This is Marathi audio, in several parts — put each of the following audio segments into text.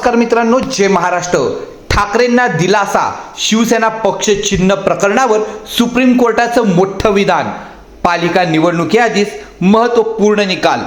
नमस्कार मित्रांनो जय महाराष्ट्र. ठाकरेंना दिलासा शिवसेना पक्ष चिन्ह प्रकरणावर सुप्रीम कोर्टाचं मोठं विधान. पालिका निवडणुकीआधीच महत्त्वपूर्ण निकाल.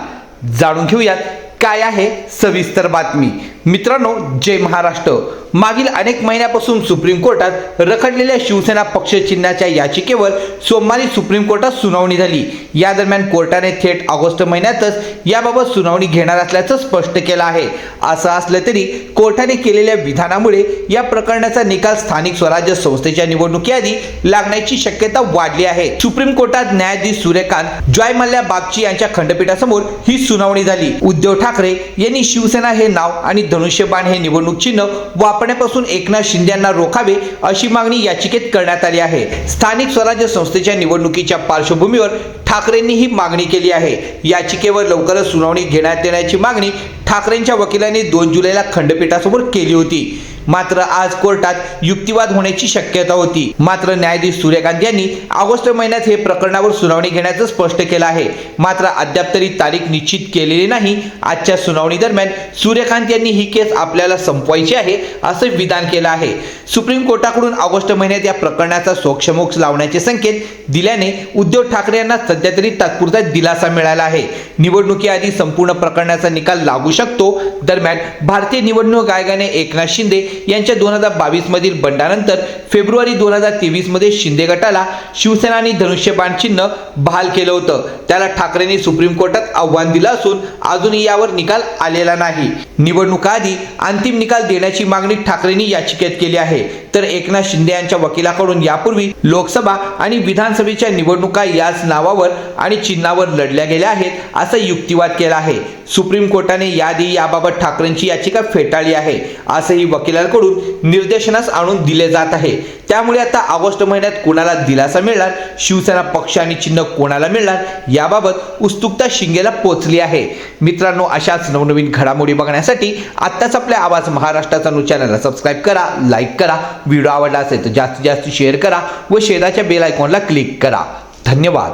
जाणून घेऊयात काय आहे सविस्तर बातमी. मित्रांनो जय महाराष्ट्र. मागील अनेक महिन्यापासून सुप्रीम कोर्टात रखडलेल्या शिवसेना पक्ष चिन्हाच्या याचिकेवर सोमवारी सुप्रीम कोर्टात सुनावणी झाली. या दरम्यान कोर्टाने थेट ऑगस्ट महिन्यातच याबाबत सुनावणी घेणार असल्याचं स्पष्ट केलं आहे. असं असलं तरी कोर्टाने केलेल्या विधानामुळे या प्रकरणाचा निकाल स्थानिक स्वराज्य संस्थेच्या निवडणुकीआधी लागण्याची शक्यता वाढली आहे. सुप्रीम कोर्टात न्यायाधीश सूर्यकांत जॉय मल्ल्या बागची यांच्या खंडपीठासमोर ही सुनावणी झाली. उद्धव ठाकरे यांनी शिवसेना हे नाव आणि धनुष्यबाण हे निवडणूक चिन्ह वापरण्यापासून एकनाथ शिंदे यांना रोखावे अशी मागणी याचिकेत करण्यात आली आहे. स्थानिक स्वराज्य संस्थेच्या निवडणुकीच्या पार्श्वभूमीवर ठाकरेंनी ही मागणी केली आहे. याचिकेवर लवकरच सुनावणी घेण्यात येण्याची मागणी ठाकरेंच्या वकिलांनी दोन जुलैला खंडपीठासमोर केली होती. मात्र आज कोर्टात युक्तिवाद होण्याची शक्यता होती. मात्र न्यायाधीश सूर्यकांत यांनी ऑगस्ट महिन्यात हे प्रकरणावर सुनावणी घेण्याचं स्पष्ट केलं आहे. मात्र अद्याप तरी तारीख निश्चित केलेली नाही. आजच्या सुनावणी दरम्यान सूर्यकांत यांनी ही केस आपल्याला संपवायची आहे असं विधान केलं आहे. सुप्रीम कोर्टाकडून ऑगस्ट महिन्यात या प्रकरणाचा सोक्षमोक्ष लावण्याचे संकेत दिल्याने उद्धव ठाकरे यांना सध्या तरी तात्पुरता दिलासा मिळाला आहे. निवडणुकीआधी संपूर्ण प्रकरणाचा निकाल लागू शकतो. दरम्यान भारतीय निवडणूक आयोगाने एकनाथ शिंदे यांच्या दोन हजार बावीस मधील बंडानंतर फेब्रुवारी दोन हजार तेवीसमध्ये शिंदे गटाला शिवसेना आणि धनुष्यबाण चिन्ह बहाल केलं होतं. त्याला ठाकरेंनी सुप्रीम कोर्टात आव्हान दिलं असून अजूनही यावर निकाल आलेला नाही. निवडणुकाआधी अंतिम निकाल देण्याची मागणी ठाकरेंनी याचिकेत केली आहे. तर एकनाथ शिंदे यांच्या वकिलाकडून यापूर्वी लोकसभा आणि विधानसभेच्या निवडणुका याच नावावर आणि चिन्हावर लढल्या गेल्या आहेत असा युक्तिवाद केला आहे. सुप्रीम कोर्टाने यादी याबाबत ठाकरेंची याचिका फेटाळली आहे असंही वकिलांकडून निर्देशनास आणून दिले जात आहे. त्यामुळे आता ऑगस्ट महिन्यात कोणाला दिलासा मिळणार शिवसेना पक्ष आणि चिन्ह कोणाला मिळणार याबाबत उत्सुकता शिंगेला पोचली आहे. मित्रांनो अशाच नवनवीन घडामोडी बघण्यासाठी आत्ताच आपल्या आवाज महाराष्ट्राचा न्यूज चॅनलला सबस्क्राईब करा लाईक करा. व्हिडिओ आवडला असेल तर जास्तीत जास्त शेअर करा. व शेजारच्या बेल आयकॉनला क्लिक करा. धन्यवाद.